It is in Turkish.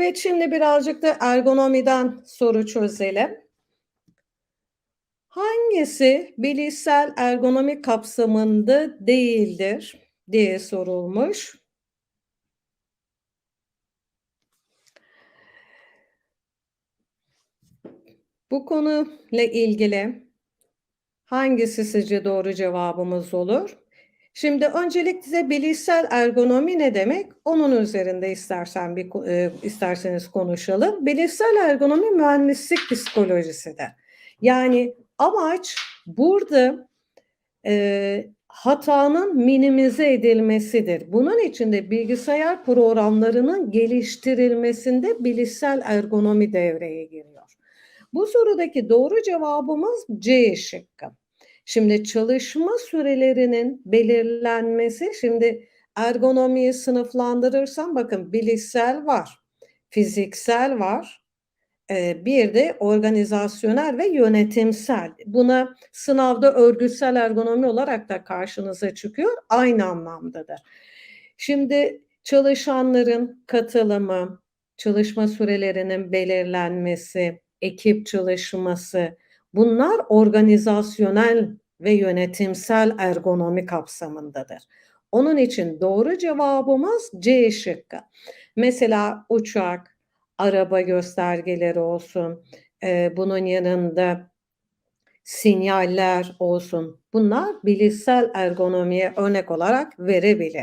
Evet, şimdi birazcık da ergonomiden soru çözelim. Hangisi bilişsel ergonomi kapsamında değildir diye sorulmuş. Bu konuyla ilgili hangisi sizce doğru cevabımız olur? Şimdi öncelikle bilişsel ergonomi ne demek? Onun üzerinde istersen bir e, isterseniz konuşalım. Bilişsel ergonomi mühendislik psikolojisidir. Yani amaç burada e, hatanın minimize edilmesidir. Bunun için de bilgisayar programlarının geliştirilmesinde bilişsel ergonomi devreye giriyor. Bu sorudaki doğru cevabımız C şıkkı. Şimdi çalışma sürelerinin belirlenmesi, şimdi ergonomiyi sınıflandırırsam bakın bilişsel var, fiziksel var, e, bir de organizasyonel ve yönetimsel. Buna sınavda örgütsel ergonomi olarak da karşınıza çıkıyor, aynı anlamdadır. Şimdi çalışanların katılımı, çalışma sürelerinin belirlenmesi, ekip çalışması, bunlar organizasyonel ve yönetimsel ergonomi kapsamındadır. Onun için doğru cevabımız C şıkkı. Mesela uçak, araba göstergeleri olsun, e, bunun yanında sinyaller olsun. Bunlar bilişsel ergonomiye örnek olarak verebilir.